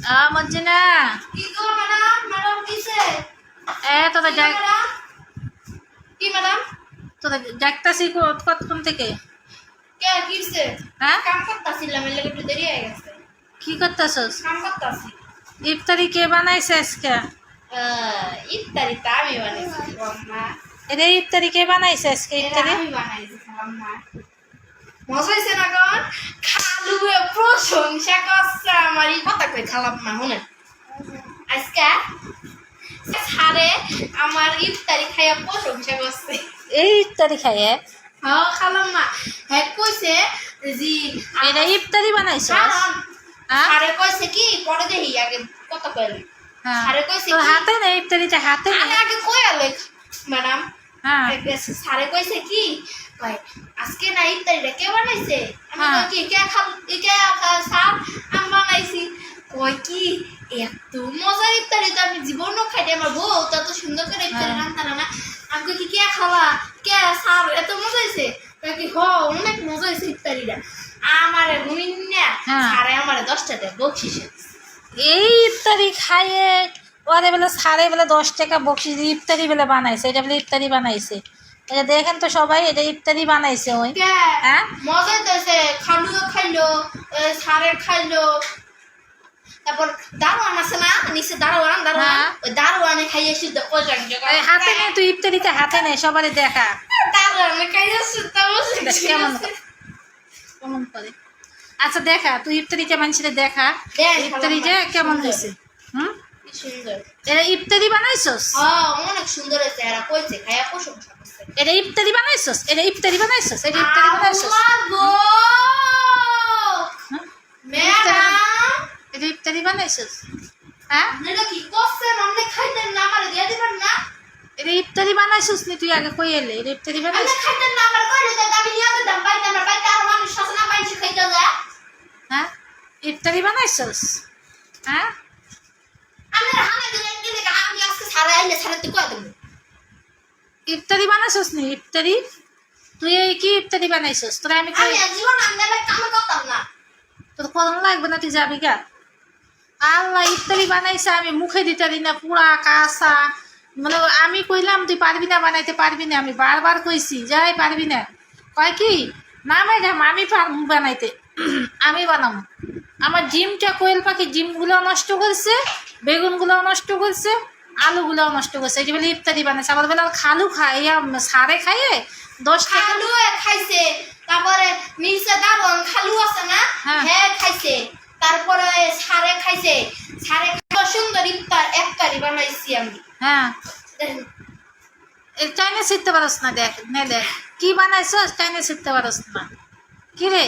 আ কি গো madam madam কিসে? এ কি ম্যাডাম কতক্ষণ থেকে? কে কিসে? হ্যাঁ? কাম করতাছিলাম এর লাগে একটু দেরি হয়ে গেছে। কি করতেছস? কাম করতাছি। ইফতারি কে বানাইছে আজকে? ইফতারি তো আমি বানাইছি এটা ইফতারি কে বানাইছে আজকে ইফতারি? আমি বানাইছি মজা হয়েছে না গন খালু প্রশংসা এই কথা কই খালাম মা শুনে আজকে সারে আমার ইফতারি খাইয়া প্রশংসা করছে এই ইফতারি খাইয়ে? হ্যাঁ খালাম মা। হ্যাঁ কইছে জি এটা ইফতারি হ্যাঁ সারে কইছে কি পরে দেখি আগে কত কইলি হ্যাঁ। আরে কইছে হাতে নেই ইফতারিটা হাতে নেই আগে কইয়ালে ম্যাডাম? হ্যাঁ। সারে কইছে কি কয় আজকে না ইফতারিটা কে বানাইছে? আমি হ্যাঁ। কই কি কে খাল কে খা- বানাইছি কয় কি এত মজার ইফতারি তো আমি জীবনও খাইতে আমার বউ তত সুন্দর করে ইফতারি হ্যাঁ। রান্না না আমি কি কে খাওয়া? কে স্যার এত মজা হয়েছে কয় কি হ অনেক মজা হয়েছে ইফতারিটা। আমারে গুনিন হ্যাঁ। সারে আমারে দশটা দেয় বকশিসে এই ইফতারি খাইয়ে ওরে বেলা সাড়ে বেলা দশ টাকা বকশিস ইফতারি বেলা বানাইছে এটা বলে ইফতারি বানাইছে। এটা দেখেন তো সবাই এটা ইফতারি বানাইছে ওই। হ্যাঁ? মজা হইতেছে খালুও খাইলো এ, সারে খাইলো তারপর দারোয়ান আছে না? নিচে দারোয়ান দারোয়ান। হ্যাঁ। ওই দারোয়ানে খাইয়ে শুদ্ধ হাতে নেই তুই ইফতারিতে হাতে নেই সবারই দেখা। দারোয়ানে খাইয়ে শুদ্ধ কেমন কেমন করে। আচ্ছা দেখা তুই মানুষের দেখা। ইফতারি যে কেমন হয়েছে হুম? সুন্দর। এটা ইফতারি বানাইছস? হ্যাঁ অনেক সুন্দর হয়েছে এরা কইছে খাইয়া প্রশংসা করছে। এটা ইফতারি বানাইছস? এটা ইফতারি বানাইছস? এটা ইফতারি বানাইছস আল্লাহ গো! হুম? ম্যাডাম বানাইছস হ্যাঁ? এটা কি খাইতেন না আমার দিয়ে দিবেন না? এটা ইফতারি বানাইছস নি তুই আগে কই এলে? এটা ইফতারি আপনি বানাইছস? খাইতেন না আমার কইলে তো আমি নিয়ে যেতাম বাইরে আমার বাইরে আর মানুষ আছে না মানুষ খাইতে যায়। হ্যাঁ? ইফতারি বানাইছস? হ্যাঁ? আমি হামে দিলেন কি আমি আজকে সারা আইলে সারা তুই কয় দেবো? ইফতারি বানাইছস নি? ইফতারি? তুই এই কি ইফতারি বানাইছস? তোরা আমি কই আমি জীবন কাম করতাম না। তোর করণ লাগবে না তুই যাবি গা। আল্লাহ ইফতারি বানাইছে আমি মুখে দিতে দিই না পুরা কাঁচা। মানে আমি কইলাম তুই পারবি না বানাইতে? পারবি না। আমি বারবার কইছি যাই পারবি না। কয় কি? না ম্যাডাম আমি পারব বানাইতে। আমি বানাবো আমার জিমটা কোয়েল পাখি জিমগুলো নষ্ট করছে বেগুনগুলো নষ্ট করছে আলুগুলোও নষ্ট করছে। এটি বলে ইফতারি বানাইছে আবার বেলা খালু খায় ইয়া সারে খাইয়ে দশ খালু খাইছে তারপরে নিচে দারন খালু আছে না হ্যাঁ। হ্যাঁ খাইছে। তারপরে সারে খাইছে। সারে সুন্দর ইফতার একটারি বানাইছি আমি। হ্যাঁ। চাইনিজ শিখতে পারস না দেখ, নে দেখ। কি বানাইছস চাইনিজ শিখতে পারস না। কি রে?